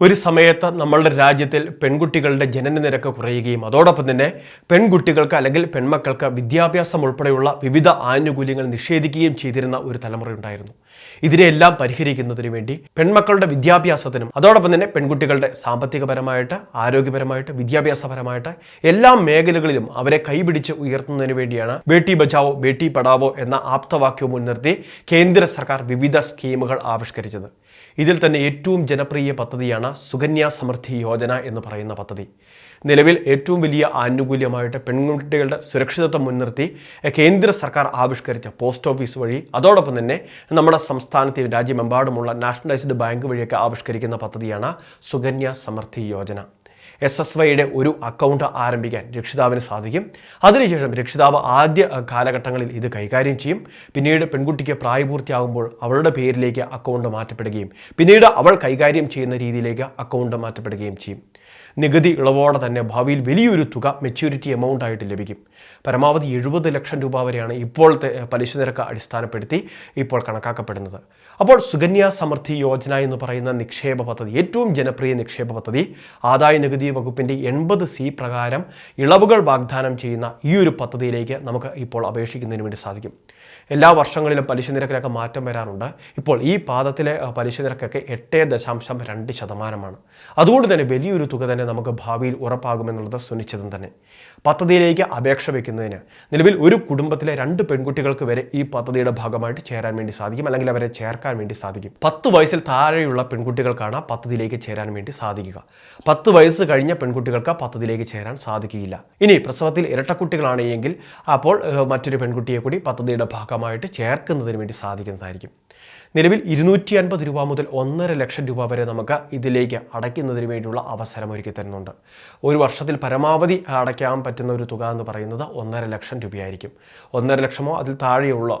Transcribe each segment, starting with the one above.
ഒരു സമയത്ത് നമ്മളുടെ രാജ്യത്തിൽ പെൺകുട്ടികളുടെ ജനന നിരക്ക് കുറയുകയും അതോടൊപ്പം തന്നെ പെൺകുട്ടികൾക്ക് അല്ലെങ്കിൽ പെൺമക്കൾക്ക് വിദ്യാഭ്യാസം ഉൾപ്പെടെയുള്ള വിവിധ ആനുകൂല്യങ്ങൾ നിഷേധിക്കുകയും ചെയ്തിരുന്ന ഒരു തലമുറയുണ്ടായിരുന്നു ഇതിനെയെല്ലാം പരിഹരിക്കുന്നതിന് വേണ്ടി പെൺമക്കളുടെ വിദ്യാഭ്യാസത്തിനും അതോടൊപ്പം തന്നെ പെൺകുട്ടികളുടെ സാമ്പത്തികപരമായിട്ട് ആരോഗ്യപരമായിട്ട് വിദ്യാഭ്യാസപരമായിട്ട് എല്ലാ മേഖലകളിലും അവരെ കൈപിടിച്ച് ഉയർത്തുന്നതിന് വേണ്ടിയാണ് ബേട്ടി ബച്ചാവോ ബേട്ടി പഠാവോ എന്ന ആപ്തവാക്യവും മുൻനിർത്തി കേന്ദ്ര സർക്കാർ വിവിധ സ്കീമുകൾ ആവിഷ്കരിച്ചത്. ഇതിൽ തന്നെ ഏറ്റവും ജനപ്രിയ പദ്ധതിയാണ് സുകന്യ സമൃദ്ധി യോജന എന്ന് പറയുന്ന പദ്ധതി. നിലവിൽ ഏറ്റവും വലിയ ആനുകൂല്യമായിട്ട് പെൺകുട്ടികളുടെ സുരക്ഷിതത്വം മുൻനിർത്തി കേന്ദ്ര സർക്കാർ ആവിഷ്കരിച്ച പോസ്റ്റ് ഓഫീസ് വഴി അതോടൊപ്പം തന്നെ നമ്മുടെ സംസ്ഥാനത്തെ രാജ്യമെമ്പാടുമുള്ള നാഷണലൈസ്ഡ് ബാങ്ക് വഴിയൊക്കെ ആവിഷ്കരിക്കുന്ന പദ്ധതിയാണ് സുകന്യ സമൃദ്ധി യോജന. എസ് എസ് വൈയുടെ ഒരു അക്കൗണ്ട് ആരംഭിക്കാൻ രക്ഷിതാവിന് സാധിക്കും. അതിനുശേഷം രക്ഷിതാവ് ആദ്യ കാലഘട്ടങ്ങളിൽ ഇത് കൈകാര്യം ചെയ്യും. പിന്നീട് പെൺകുട്ടിക്ക് പ്രായപൂർത്തിയാകുമ്പോൾ അവളുടെ പേരിലേക്ക് അക്കൗണ്ട് മാറ്റപ്പെടുകയും പിന്നീട് അവൾ കൈകാര്യം ചെയ്യുന്ന രീതിയിലേക്ക് അക്കൗണ്ട് മാറ്റപ്പെടുകയും ചെയ്യും. നികുതി ഇളവോടെ തന്നെ ഭാവിയിൽ വലിയൊരു തുക മെച്യൂരിറ്റി എമൗണ്ട് ആയിട്ട് ലഭിക്കും. പരമാവധി എഴുപത് ലക്ഷം രൂപ വരെയാണ് ഇപ്പോഴത്തെ പലിശ നിരക്ക് അടിസ്ഥാനപ്പെടുത്തി ഇപ്പോൾ കണക്കാക്കപ്പെടുന്നത്. അപ്പോൾ സുകന്യ സമൃദ്ധി യോജന എന്ന് പറയുന്ന നിക്ഷേപ പദ്ധതി ഏറ്റവും ജനപ്രിയ നിക്ഷേപ പദ്ധതി ആദായ നികുതി വകുപ്പിന്റെ എൺപത് സി പ്രകാരം ഇളവുകൾ വാഗ്ദാനം ചെയ്യുന്ന ഈ ഒരു പദ്ധതിയിലേക്ക് നമുക്ക് ഇപ്പോൾ അപേക്ഷിക്കുന്നതിന് വേണ്ടി സാധിക്കും. എല്ലാ വർഷങ്ങളിലും പലിശ നിരക്കിലൊക്കെ മാറ്റം വരാറുണ്ട്. ഇപ്പോൾ ഈ പാദത്തിലെ പലിശ നിരക്കൊക്കെ എട്ട് ദശാംശം രണ്ട് ശതമാനമാണ്. അതുകൊണ്ട് തന്നെ വലിയൊരു തുക തന്നെ നമുക്ക് ഭാവിയിൽ ഉറപ്പാകുമെന്നുള്ളത് സുനിശ്ചിതം തന്നെ. പദ്ധതിയിലേക്ക് അപേക്ഷ വയ്ക്കുന്നതിന് നിലവിൽ ഒരു കുടുംബത്തിലെ രണ്ട് പെൺകുട്ടികൾക്ക് വരെ ഈ പദ്ധതിയുടെ ഭാഗമായിട്ട് ചേരാൻ വേണ്ടി സാധിക്കും അല്ലെങ്കിൽ അവരെ ചേർക്കാൻ വേണ്ടി സാധിക്കും. പത്ത് വയസ്സിൽ താഴെയുള്ള പെൺകുട്ടികൾക്കാണ് പദ്ധതിയിലേക്ക് ചേരാൻ വേണ്ടി സാധിക്കുക. പത്ത് വയസ്സ് കഴിഞ്ഞ പെൺകുട്ടികൾക്ക് പദ്ധതിയിലേക്ക് ചേരാൻ സാധിക്കുകയില്ല. ഇനി പ്രസവത്തിൽ ഇരട്ടക്കുട്ടികളാണ് എങ്കിൽ അപ്പോൾ മറ്റൊരു പെൺകുട്ടിയെ കൂടി പദ്ധതിയുടെ ഭാഗമായിട്ട് ചേർക്കുന്നതിന് വേണ്ടി സാധിക്കുന്നതായിരിക്കും. നിലവിൽ ഇരുന്നൂറ്റി അൻപത് രൂപ മുതൽ ഒന്നര ലക്ഷം രൂപ വരെ നമുക്ക് ഇതിലേക്ക് അടയ്ക്കുന്നതിന് വേണ്ടിയുള്ള അവസരം ഒരുക്കി തരുന്നുണ്ട്. ഒരു വർഷത്തിൽ പരമാവധി അടയ്ക്കാൻ പറ്റുന്ന ഒരു തുക എന്ന് പറയുന്നത് ഒന്നര ലക്ഷം രൂപയായിരിക്കും. ഒന്നര ലക്ഷമോ അതിൽ താഴെയുള്ള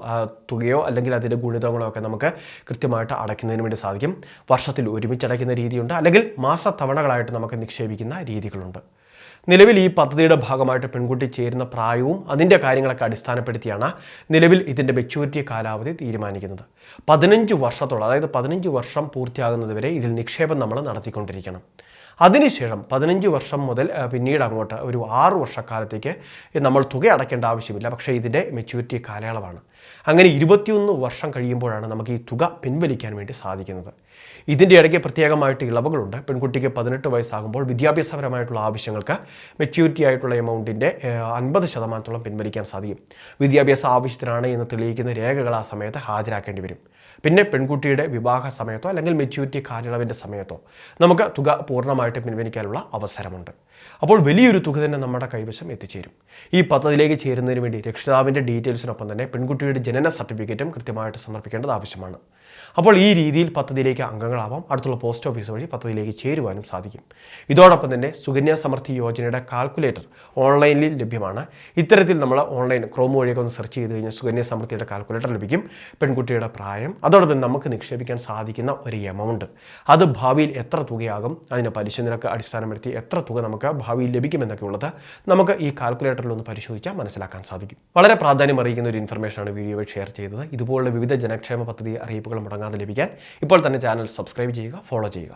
തുകയോ അല്ലെങ്കിൽ അതിന്റെ ഗുണിതങ്ങളോ ഒക്കെ നമുക്ക് കൃത്യമായിട്ട് അടയ്ക്കുന്നതിന് വേണ്ടി സാധിക്കും. വർഷത്തിൽ ഒരുമിച്ച് അടയ്ക്കുന്ന രീതിയുണ്ട്. അല്ലെങ്കിൽ മാസത്തവണകളായിട്ട് നമുക്ക് നിക്ഷേപിക്കുന്ന രീതികളുണ്ട്. നിലവിൽ ഈ പദ്ധതിയുടെ ഭാഗമായിട്ട് പെൺകുട്ടി ചേരുന്ന പ്രായവും അതിന്റെ കാര്യങ്ങളൊക്കെ അടിസ്ഥാനപ്പെടുത്തിയാണ് നിലവിൽ ഇതിന്റെ മെച്യൂരിറ്റി കാലാവധി തീരുമാനിക്കുന്നത്. പതിനഞ്ച് വർഷത്തോളം അതായത് പതിനഞ്ച് വർഷം പൂർത്തിയാകുന്നതുവരെ ഇതിൽ നിക്ഷേപം നമ്മൾ നടത്തിക്കൊണ്ടിരിക്കണം. അതിനുശേഷം പതിനഞ്ച് വർഷം മുതൽ പിന്നീട് അങ്ങോട്ട് ഒരു ആറ് വർഷക്കാലത്തേക്ക് നമ്മൾ തുക അടയ്ക്കേണ്ട ആവശ്യമില്ല. പക്ഷേ ഇതിന്റെ മെച്യൂരിറ്റി കാലയളവാണ്. അങ്ങനെ ഇരുപത്തിയൊന്ന് വർഷം കഴിയുമ്പോഴാണ് നമുക്ക് ഈ തുക പിൻവലിക്കാൻ വേണ്ടി സാധിക്കുന്നത്. ഇതിന്റെ ഇടയ്ക്ക് പ്രത്യേകമായിട്ട് ഇളവുകളുണ്ട്. പെൺകുട്ടിക്ക് പതിനെട്ട് വയസ്സാകുമ്പോൾ വിദ്യാഭ്യാസപരമായിട്ടുള്ള ആവശ്യങ്ങൾക്ക് മെച്യൂരിറ്റി ആയിട്ടുള്ള എമൗണ്ടിന്റെ അൻപത് ശതമാനത്തോളം പിൻവലിക്കാൻ സാധിക്കും. വിദ്യാഭ്യാസ ആവശ്യത്തിനാണ് എന്ന് തെളിയിക്കുന്ന രേഖകൾ ആ സമയത്ത് ഹാജരാക്കേണ്ടി വരും. പിന്നെ പെൺകുട്ടിയുടെ വിവാഹ സമയത്തോ അല്ലെങ്കിൽ മെച്യൂരിറ്റി കാലയളവിന്റെ സമയത്തോ നമുക്ക് തുക പൂർണമായിട്ട് പിൻവലിക്കാനുള്ള അവസരമുണ്ട്. അപ്പോൾ വലിയൊരു തുക തന്നെ നമ്മുടെ കൈവശം എത്തിച്ചേരും. ഈ പദ്ധതിയിലേക്ക് ചേരുന്നതിന് വേണ്ടി രക്ഷിതാവിന്റെ ഡീറ്റെയിൽസിനൊപ്പം തന്നെ പെൺകുട്ടിയുടെ ജനന സർട്ടിഫിക്കറ്റും കൃത്യമായിട്ട് സമർപ്പിക്കേണ്ടത് ആവശ്യമാണ്. അപ്പോൾ ഈ രീതിയിൽ പദ്ധതിയിലേക്ക് അംഗങ്ങളാവാം. അടുത്തുള്ള പോസ്റ്റ് ഓഫീസ് വഴി പദ്ധതിയിലേക്ക് ചേരുവാനും സാധിക്കും. ഇതോടൊപ്പം തന്നെ സുകന്യ സമൃദ്ധി യോജനയുടെ കാൽക്കുലേറ്റർ ഓൺലൈനിൽ ലഭ്യമാണ്. ഇത്തരത്തിൽ നമ്മൾ ഓൺലൈൻ ക്രോം വഴിയൊക്കെ ഒന്ന് സെർച്ച് ചെയ്ത് കഴിഞ്ഞാൽ സുകന്യ സമൃദ്ധിയുടെ കാൽക്കുലേറ്റർ ലഭിക്കും. പെൺകുട്ടിയുടെ പ്രായം അതോടൊപ്പം നമുക്ക് നിക്ഷേപിക്കാൻ സാധിക്കുന്ന ഒരു എമൗണ്ട്. അത് ഭാവിയിൽ എത്ര തുകയാകും അതിന്റെ പലിശ നിരക്ക് അടിസ്ഥാനപ്പെടുത്തി എത്ര തുക നമുക്ക് ഭാവിയിൽ ലഭിക്കുമെന്നൊക്കെ ഉള്ളത് നമുക്ക് ഈ കാൽക്കുലേറ്ററിൽ ഒന്ന് പരിശോധിച്ചാൽ മനസ്സിലാക്കാൻ സാധിക്കും. വളരെ പ്രാധാന്യം അറിയിക്കുന്ന ഒരു ഇൻഫർമേഷനാണ് വീഡിയോ ഷെയർ ചെയ്തത്. ഇതുപോലുള്ള വിവിധ ജനക്ഷേമ പദ്ധതി അറിയിപ്പുകൾ മുടങ്ങാതെ ലഭിക്കാൻ ഇപ്പോൾ തന്നെ ചാനൽ സബ്സ്ക്രൈബ് ചെയ്യുക ഫോളോ ചെയ്യുക.